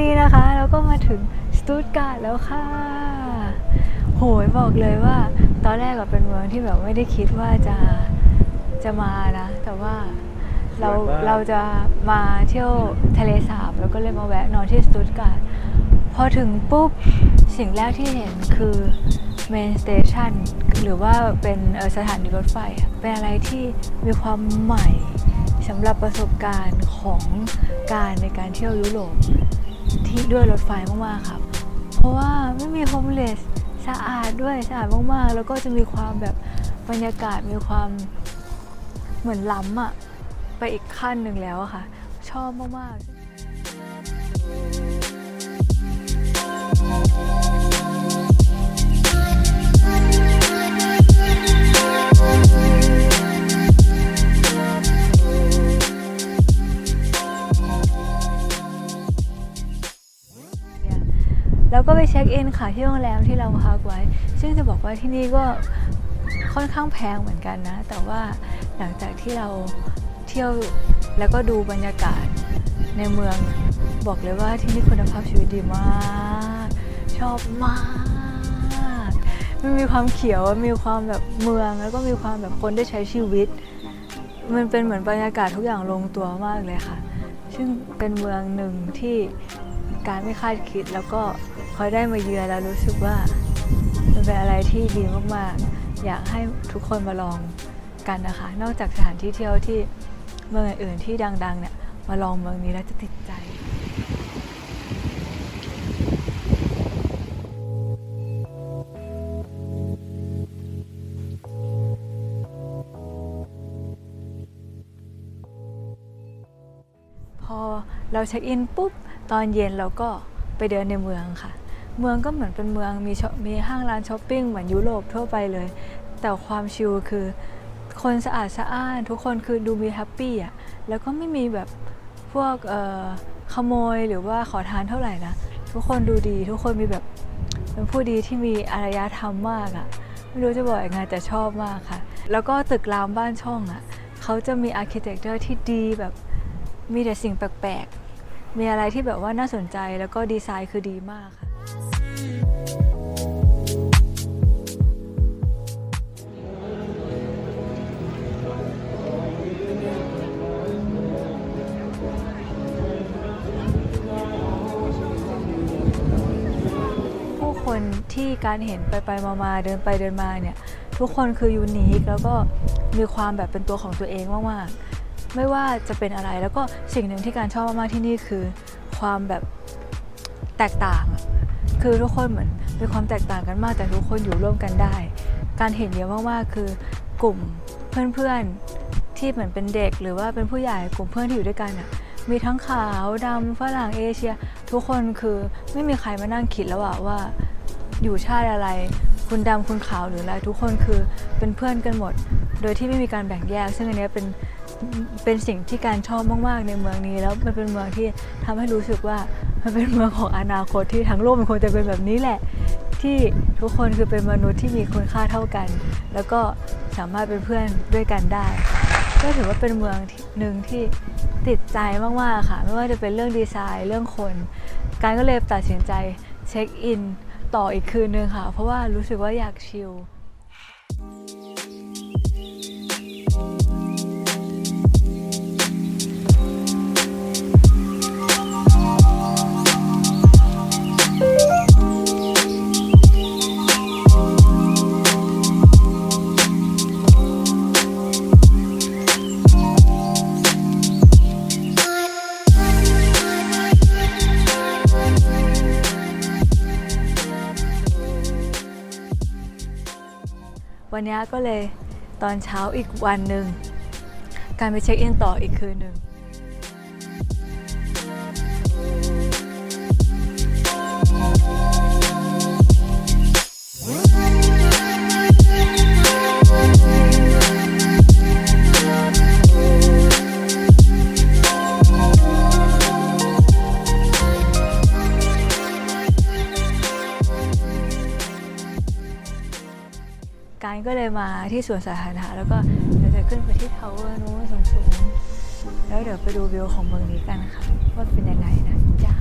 นี้นะคะเราก็มาถึงสตูตการ์ดแล้วค่ะ โหยบอกเลยว่า ตอนแรกอะเป็นเมืองที่แบบไม่ได้คิดว่าจะจะมานะ แต่ว่าเราสวยมาก เราจะมาเที่ยวทะเลสาบแล้วก็เลยมาแวะนอนที่สตูตการ์ดพอถึงปุ๊บ สิ่งแรกที่เห็นคือเมนสเตชันหรือว่าเป็นเอ่อสถานีรถไฟอะเป็นอะไรที่มีความใหม่สำหรับประสบการณ์ของการในการเที่ยวยุโรป ที่ด้วยรถไฟมากๆครับ เพราะว่าไม่มีโฮมเลสสะอาดด้วยสะอาดมากๆ แล้วก็จะมีความแบบบรรยากาศมีความเหมือนล้ำอะไปอีกขั้นหนึ่งแล้วอะค่ะ ชอบมากๆ แล้วก็ไปเช็คอินค่ะที่โรงแรมที่เราพักไว้ ซึ่งจะบอกว่าที่นี่ก็ค่อนข้างแพงเหมือนกันนะ แต่ว่าหลังจากที่เราเที่ยวแล้วก็ดูบรรยากาศในเมืองบอกเลยว่าที่นี่คุณภาพชีวิตดีมาก ชอบมากมันมีความเขียวมีความแบบเมืองแล้วก็มีความแบบคนได้ใช้ชีวิต มันเป็นเหมือนบรรยากาศทุกอย่างลงตัวมากเลยค่ะ ซึ่งเป็นเมืองหนึ่งที่การไม่คาดคิดแล้วก็ อได้มาเยือนแล้วรู้สึกว่ามันเป็นอะไรที่ดีมากๆ อยากให้ทุกคนมาลองกันนะคะ นอกจากสถานที่เที่ยวที่เมืองอื่นๆที่ดังๆเนี่ยมาลองเมืองนี้แล้วจะติดใจพอเราเช็คอินปุ๊บ ตอนเย็นเราก็ไปเดินในเมืองค่ะ เมืองก็เหมือนเป็นเมืองมีมีห้างร้านช้อปปิ้งเหมือนยุโรปทั่วไปเลย แต่ความชิลคือ คนสะอาดสะอ้านทุกคนคือดูมีแฮปปี้อะแล้วก็ไม่มีแบบพวกขโมยหรือว่าขอทานเท่าไหร่นะทุกคนดูดีทุกคนมีแบบเป็นผู้ดีที่มีอารยธรรมมากอะไม่รู้จะบอกยังไงแต่ชอบมากค่ะ แล้วก็ตึกรามบ้านช่องอะเขาจะมีอาร์เคเต็กเจอร์ที่ดีแบบมีแต่สิ่งแปลกๆ มีอะไรที่แบบว่าน่าสนใจแล้วก็ดีไซน์คือดีมากค่ะ การเห็นไปไปมามาเดินไปเดินมาเนี่ยทุกคนคือยูนิคแล้วก็มีความแบบเป็นตัวของตัวเองมากๆไม่ว่าจะเป็นอะไรแล้วก็สิ่งหนึ่งที่การชอบมากๆที่นี่คือ ความแบบแตกต่าง คือทุกคนเหมือนมีความแตกต่างกันมากแต่ทุกคนอยู่ร่วมกันได้ การเห็นเยอะมากๆคือกลุ่มเพื่อนๆที่เหมือนเป็นเด็ก หรือว่าเป็นผู้ใหญ่กลุ่มเพื่อนที่อยู่ด้วยกันอะมีทั้งขาวดำฝรั่งเอเชีย ทุกคนคือไม่มีใครมานั่งคิดแล้วอะว่า อยู่ชาติอะไร คุณดำคุณขาวหรืออะไรทุกคนคือเป็นเพื่อนกันหมด โดยที่ไม่มีการแบ่งแยก ซึ่งอันนี้เป็นเป็นสิ่งที่การชอบมากๆในเมืองนี้ แล้วมันเป็นเมืองที่ทำให้รู้สึกว่ามันเป็นเมืองของอนาคตที่ทั้งโลกมันควรจะเป็นแบบนี้แหละ ที่ทุกคนคือเป็นมนุษย์ที่มีคุณค่าเท่ากัน แล้วก็สามารถเป็นเพื่อนด้วยกันได้ ก็ถือว่าเป็นเมืองหนึ่งที่ติดใจมากๆค่ะ ไม่ว่าจะเป็นเรื่องดีไซน์เรื่องคน การก็เลยตัดสินใจเช็คอิน ต่ออีกคืนนึงค่ะ เพราะว่ารู้สึกว่าอยากชิล วันนี้ก็เลยตอนเช้าอีกวันหนึ่งการไปเช็คอินต่ออีกคืนหนึ่ง ก็เลยมาที่สวนสาธารณะแล้วก็เดี๋ยวจะขึ้นไปที่ทาวเวอร์นู้นสูงๆแล้วเดี๋ยวไปดูวิวของเมืองนี้กันค่ะว่าเป็นยังไงนะจ้า